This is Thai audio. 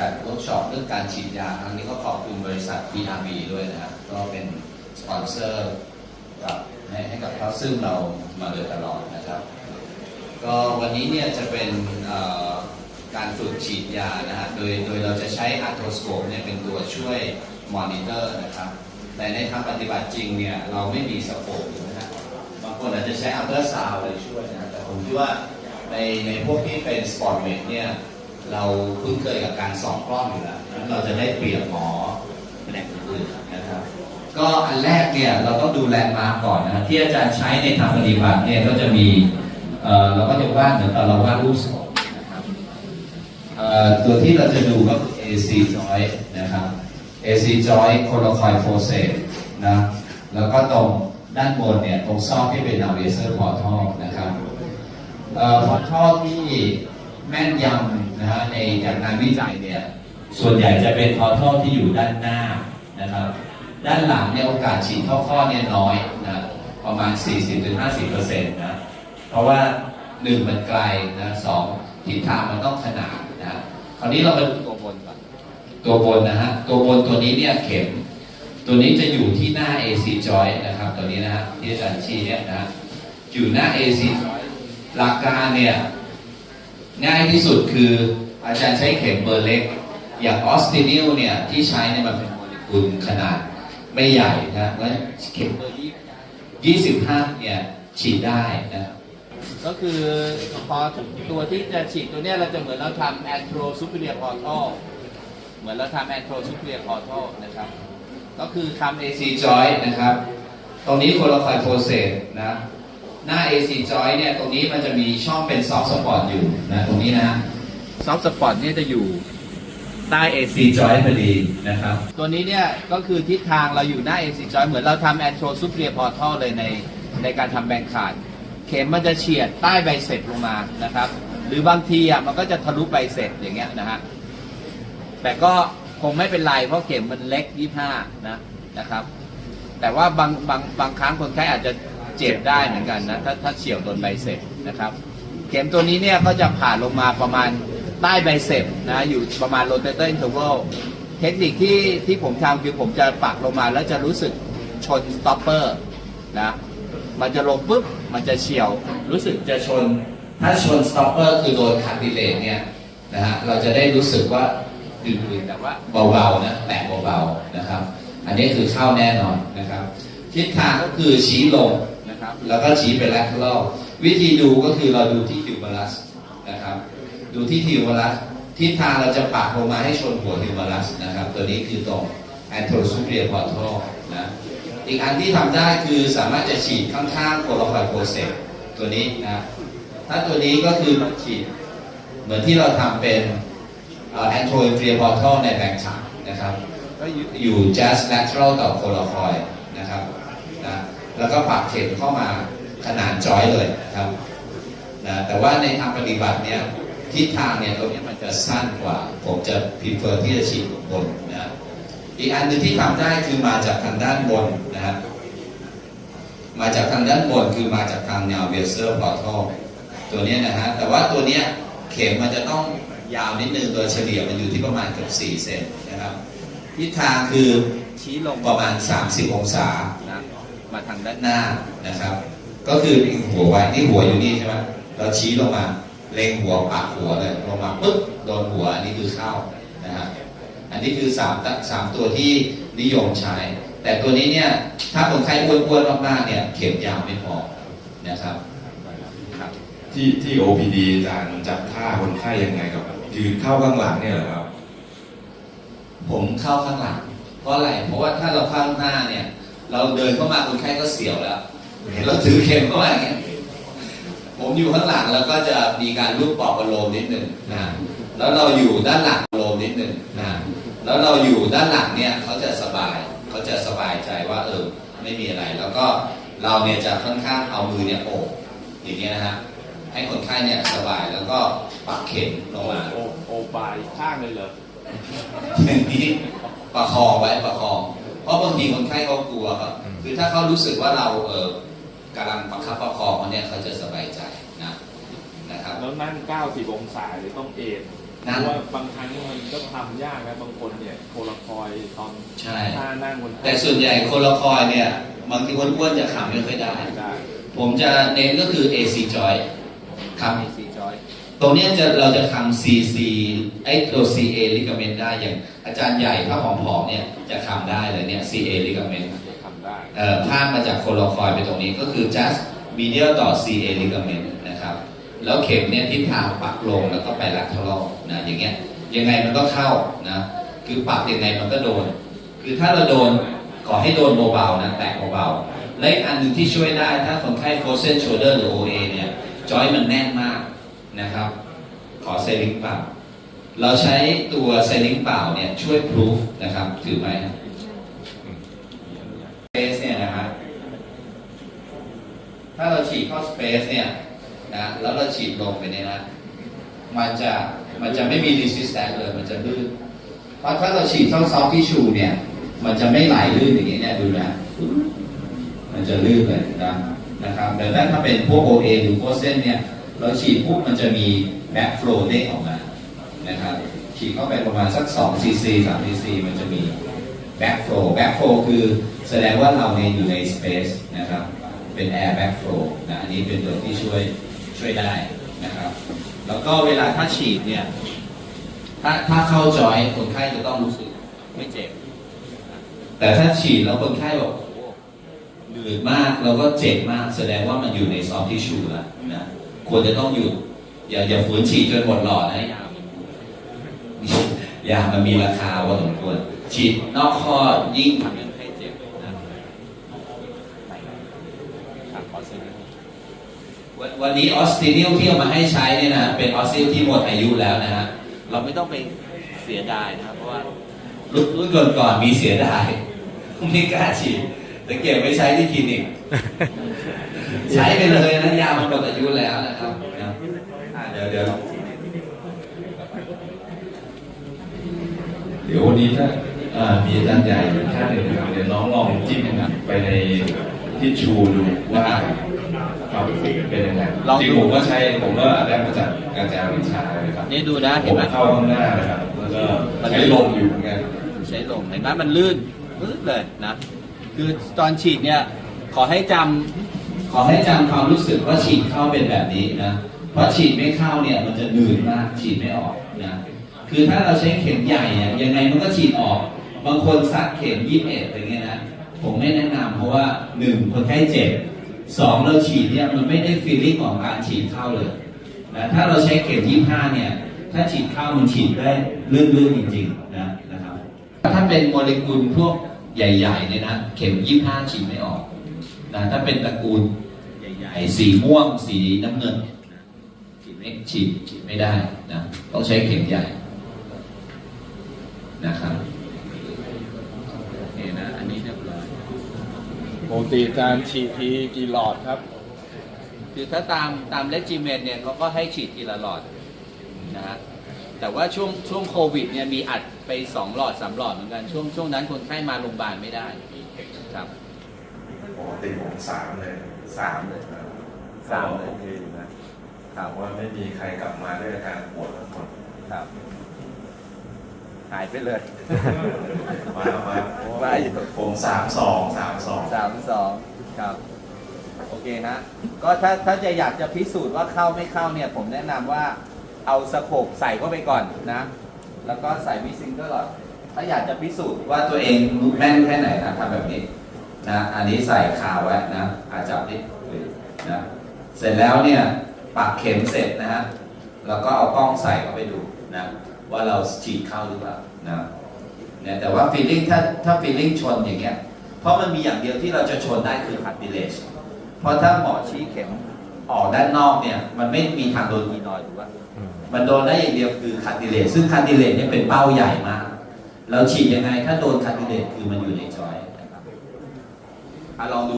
จัดเวิร์กช็อปเรื่องการฉีดยาครั้งนี้ก็ขอบคุณบริษัท PRB ด้วยนะครับ ก็เป็นสปอนเซอร์กับให้ให้กับเขาซึ่งเรามาโดยตลอดนะครับ ก็วันนี้เนี่ยจะเป็นการฝึกฉีดยานะฮะโดยโดยเราจะใช้อะโทสโคปเนี่ยเป็นตัวช่วยมอนิเตอร์นะครับ แต่ในทางปฏิบัติจริงเนี่ยเราไม่มีสโคปนะฮะบางคนอาจจะใช้อัลตราซาวด์อะไรช่วยนะแต่ผมคิดว่าในในพวกที่เป็นสปอร์ตเมดเนี่ย เราคุ้นเคยกับการส่องกล้องอยู่แล้วงั้นเราจะได้เปรียบหมอแผนกอื่นนะครับ ก็อันแรกเนี่ยเราต้องดูแลมาก่อนนะที่อาจารย์ใช้ในทางปฏิบัติเนี่ยก็จะมีเราก็จะวาดเหมือนตอนเราวาดรูปศพนะครับเอ่อตัวที่เราจะดูก็คือ AC joint นะครับ AC joint coracoid fossate นะแล้วก็ตรงด้านบนเนี่ยตรงซอกที่เป็น navigator portal นะครับเอ่อ portal ที่ แม่นยำนะฮะในจากงานวิจัยเนี่ยส่วนใหญ่จะเป็น portal ที่อยู่ด้านหน้านะครับ ด้านหลังเนี่ยโอกาสฉีดเข้าข้อเนี่ยน้อยนะประมาณ 40-50%นะเพราะว่าหนึ่งมันไกลนะสองทิศทางมันต้องขนานนะคราวนี้เรามาดูตัวบนก่อนตัวบนนะฮะตัวบนตัวนี้เนี่ยเข็ม ตัวนี้จะอยู่ที่หน้า AC joint นะครับ ตัวนี้นะฮะที่อาจารย์ชี้เนี่ยนะอยู่หน้า AC joint หลักการเนี่ย ง่ายที่สุดคืออาจารย์ใช้เข็มเบอร์เล็ก อย่างออสตินิลเนี่ยที่ใช้เนี่ยมันเป็นโมเลกุลขนาดไม่ใหญ่นะเพราะฉะนั้นเข็มเบอร์ยี่สิบห้าเนี่ยฉีดได้นะก็คือพอถึงตัวที่จะฉีดตัวเนี้ยเราจะเหมือนเราทำ antro superior portal เหมือนเราทำ antro superior portal นะครับ ก็คือทำ AC AC joint นะครับ ตรงนี้โคโลไฟโฟเซตนะ หน้า AC joint เนี่ยตรงนี้มันจะมีช่องเป็น soft spot อยู่นะตรงนี้นะ soft spot เนี่ยจะอยู่ใต้ AC AC joint พอดีนะครับ ตัวนี้เนี่ยก็คือทิศทางเราอยู่หน้า AC joint เหมือนเราทำ antro superior portal เลยในในการทำแบงขาด เข็มมันจะเฉียดใต้ใบเสร็จลงมานะครับ หรือบางทีอะมันก็จะทะลุใบเสร็จอย่างเงี้ยนะฮะแต่ก็คงไม่เป็นไรเพราะเข็มมันเล็ก 25 นะนะครับ แต่ว่าบางบางบางครั้งคนไข้อาจจะ เจ็บได้เหมือนกันนะถ้าถ้าเฉียวโดนใบเสร็จนะครับ เข็มตัวนี้เนี่ยก็จะผ่านลงมาประมาณใต้ใบเสร็จนะอยู่ประมาณ rotator interval เทคนิคที่ที่ผมทำคือผมจะปักลงมาแล้วจะรู้สึกชน stopper นะมันจะลงปุ๊บมันจะเฉียว รู้สึกจะชน ถ้าชน stopper คือโดนคัดดิเลตเนี่ยนะฮะเราจะได้รู้สึกว่าดืดๆแต่ว่าเบาๆนะแตะเบาๆนะครับ อันนี้คือเข้าแน่นอนนะครับ ทิศทางก็คือชี้ลง แล้วก็ชี้ไป lateral วิธีดูก็คือเราดูที่ humerus นะครับ ดูที่ humerus ทิศทางเราจะปักลงมาให้ชนหัว humerus นะครับ ตัวนี้คือตรง anterosuperior portal นะอีกอันที่ทำได้คือสามารถจะฉีดข้างๆโคโลไฟโปรเซสตัวนี้นะถ้าตัวนี้ก็คือฉีดเหมือนที่เราทำเป็นแอนโทรเรียพอร์ทัลในแบงค์ฉากนะครับก็อยู่ just lateral ต่อโคโลคอยนะครับ แล้วก็ปักเข็มเข้ามาขนาดจอยเลยนะครับนะแต่ว่าในทางปฏิบัติเนี่ยทิศทางเนี่ยตรงนี้มันจะสั้นกว่า ผมจะ prefer ที่จะฉีดบนนะอีกอันหนึงที่ทำได้คือมาจากทางด้านบนนะครับมาจากทางด้านบนคือมาจากทางแนวเวเซอร์พอร์ทัลตัวนี้นะฮะแต่ว่าตัวเนี้ยเข็มมันจะต้องยาวนิดนึงโดยเฉลี่ยมันอยู่ที่ประมาณเกือบ4เซนนะครับทิศทางคือชี้ลงประมาณ 30 องศานะ มาทางด้านหน้านะครับ ก็คือเล็งหัวไว้นี่หัวอยู่นี่ใช่ไหมเราชี้ลงมาเล็งหัวปักหัวเลยลงมาปุ๊บโดนหัวอันนี้คือเข้านะฮะอันนี้คือสามตสามตัวที่นิยมใช้ แต่ตัวนี้เนี่ยถ้าคนไข้อ้วนๆมากๆเนี่ยเข็มยาวไม่พอนะครับครับที่ที่ OPD อาจารย์จับท่าคนไข้ยังไงกับยืนเข้าข้างหลังเนี่ยเหรอครับ ผมเข้าข้างหลังเพราะอะไรเพราะว่าถ้าเราเข้าข้างหน้าเนี่ย เราเดินเข้ามาคนไข้ก็เสียวแล้ว เห็นเราถือเข็มเข้ามาอย่างเงี้ยผมอยู่ข้างหลังแล้วก็จะมีการรูปปลอบประโลมนิดหนึ่งนะแล้วเราอยู่ด้านหลังประโลมนิดหนึ่งนะแล้วเราอยู่ด้านหลังเนี่ยเขาจะสบายเขาจะสบายใจว่าเออไม่มีอะไร แล้วก็เราเนี่ยจะค่อนข้างเอามือเนี่ยโอบอย่างเงี้ยนะฮะให้คนไข้เนี่ยสบายแล้วก็ปักเข็มลงมาโอโอบายข้างเลยเหรออย่างนี้ประคองไว้ประคองเพราะ บางทีคนไข้เขากลัวครับคือถ้าเขารู้สึกว่าเราเออกำลังประคับประคองเขาเนี่ยเขาจะสบายใจนะนะครับแล้วนั่ง90องศาหรือต้องเอนเพราะว่าบางครั้งมันก็ทำยากนะบางคนเนี่ยโคลาคอยตอนใช่ท่านั่งบนแต่ส่วนใหญ่โคลาคอยเนี่ยบางทีอ้วนๆจะขำไม่ค่อยได้ได้ ผมจะเน้นก็คือ AC joint ครับมีซีจอย ตรงเนี้ยจะเราจะทำ CC ไอ้ตัว CA ligament ได้อย่าง อาจารย์ใหญ่ถ้าผอมๆเนี่ยจะทำได้เลยเนี่ย CA ligament จะทำได้เอ่อพาดมาจากโคลอคอยด์ไปตรงนี้ก็คือ just medial ต่อ CA ligament นะครับ แล้วเข็มเนี่ยทิศทางปักลงแล้วก็ไป lateral นะอย่างเงี้ยยังไงมันก็เข้านะคือปักยังไงมันก็โดน คือถ้าเราโดนขอให้โดนเบาๆนะแตะเบาๆและอีกอันหนึ่งที่ช่วยได้ถ้าคนไข้ frozen shoulder หรือ OA เนี่ยจอยมันแน่นมาก นะครับ ขอเซลิงเปล่า เราใช้ตัวเซลิงเปล่าเนี่ยช่วย proof นะครับ ถือไหมครับ space เนี่ยนะฮะถ้าเราฉีดเข้า space เนี่ยนะแล้วเราฉีดลงไปเนี่ยนะมันจะมันจะไม่มี resistance เลยมันจะลื่นเพราะถ้าเราฉีดเข้า soft tissue เนี่ย มันจะไม่ไหลลื่นอย่างนี้เนี่ยดูนะมันจะลื่นเลยนะนะครับแต่ถ้าเป็นพวก OA หรือพวกเส้นเนี่ย เราฉีดปุ๊บมันจะมี back flow เด้งออกมานะครับฉีดเข้าไปประมาณสัก2 cc 3 cc มันจะมี back flow back flow คือแสดงว่าเราเนี่ยอยู่ใน space นะครับเป็น air back flow นะอันนี้เป็นตัวที่ช่วยช่วยได้นะครับแล้วก็เวลาถ้าฉีดเนี่ยถ้าถ้าเข้าจอยคนไข้จะต้องรู้สึกไม่เจ็บ แต่ถ้าฉีดแล้วคนไข้บอกโอ้โหนืดมากแล้วก็เจ็บมากแสดงว่ามันอยู่ในซอฟทิชชูแล้วนะ ควรจะต้องหยุดอย่าอย่าฝืนฉีดจนหมดหลอดนะยายามันมีราคาพอสมควรฉีดนอกข้อยิ่งทำให้เจ็บนะวันวันนี้ออสตินิลที่เอามาให้ใช้เนี่ยนะเป็นออสตินิลที่หมดอายุแล้วนะฮะเราไม่ต้องไปเสียดายนะครับเพราะว่ารุ่นรุ่นก่อนก่อนมีเสียดายไม่กล้าฉีดแต่เก็บไว้ใช้ที่คลินิก ใช้ไปเลยนะยามันหมดอายุแล้วนะครับนะอะเดี๋ยวเดี๋ยวลองฉีดเดี๋ยววันนี้ถ้าอ่ามีอาจารย์ใหญ่อยู่ท่านหนึ่งนะครับเดี๋ยวน้องลองจิ้มไปในที่ชูดูว่าความรู้สึกเป็นยังไงลองดูจริงผมก็ใช้ผมก็ได้มาจากอาจารย์วิชานะครับนี่ดูนะผเห็นมไหมเข้าข้างหน้านะครับแล้วก็ใช้ลมอยู่เหมือนกันใช้ลมเห็นไหมมันลื่นลื่นเลยนะ คือตอนฉีดเนี่ยขอให้จำ ขอให้จำความรู้สึกว่าฉีดเข้าเป็นแบบนี้นะ เพราะฉีดไม่เข้าเนี่ยมันจะหนืดมากฉีดไม่ออกนะ คือถ้าเราใช้เข็มใหญ่เนี่ยยังไงมันก็ฉีดออก บางคนสักเข็มยี่สิบเอ็ดอะไรเงี้ยนะ ผมไม่แนะนำเพราะว่าหนึ่งคนไข้เจ็บสองเราฉีดเนี่ยมันไม่ได้ฟีลลิ่งของการฉีดเข้าเลยนะถ้าเราใช้เข็มยี่ห้าเนี่ย ถ้าฉีดเข้ามันฉีดได้ลื่นๆจริงๆนะนะครับ ถ้าเป็นโมเลกุลพวกใหญ่ๆเนี่ยนะเข็มยี่ห้าฉีดไม่ออก นะถ้าเป็นตระกูลใหญ่ๆสีม่วงสีน้ำเงินฉีดไม่ฉีดฉีดไม่ได้นะต้องใช้เข็มใหญ่นะครับโอเคนะอันนี้เรียบร้อยปกติอาจารย์ฉีดทีกี่หลอดครับ คือถ้าตามตามเลจิเมนเนี่ยเขาก็ให้ฉีดทีละหลอดนะฮะแต่ว่าช่วงช่วงโควิดเนี่ยมีอัดไปสองหลอดสามหลอดเหมือนกันช่วงช่วงนั้นคนไข้มาโรงพยาบาลไม่ได้ครับปก ติผมสามเลยสามเลยสามเลยโอเคอยู่นะถามว่าไม่มีใครกลับมาด้วยอาการปวดทั้งหมดครับ หายไปเลยมามามาอยู่ผมสามสองสามสองสามสองครับ โอเคนะ ก็ถ้าถ้าจะอยากจะพิสูจน์ว่าเข้าไม่เข้าเนี่ย ผมแนะนำว่าเอาสโคปใส่เข้าไปก่อนนะ แล้วก็ใส่วิซิงเกอร์หลอดถ้าอยากจะพิสูจน์ว่าตัวเองแม่นแค่ไหนนะทำแบบนี้ นะอันนี้ใส่คาไว้นะอาจับนิดนะเสร็จแล้วเนี่ยปักเข็มเสร็จนะฮะแล้วก็เอากล้องใส่เข้าไปดูนะว่าเราฉีดเข้าหรือเปล่านะเนี่ยแต่ว่าฟีลลิ่งถ้าถ้าฟีลลิ่งชนอย่างเงี้ยเพราะมันมีอย่างเดียวที่เราจะชนได้คือคัดดิเลชเพราะถ้าหมอชี้เข็มออกด้านนอกเนี่ยมันไม่มีทางโดนอีนอยด์ถูกป่ะมันโดนได้อย่างเดียวคือคันดิเลตซึ่งคันดิเลตเนี่ยเป็นเป้าใหญ่มากเราฉีดยังไงถ้าโดนคันดิเลตคือมันอยู่ในจ อยน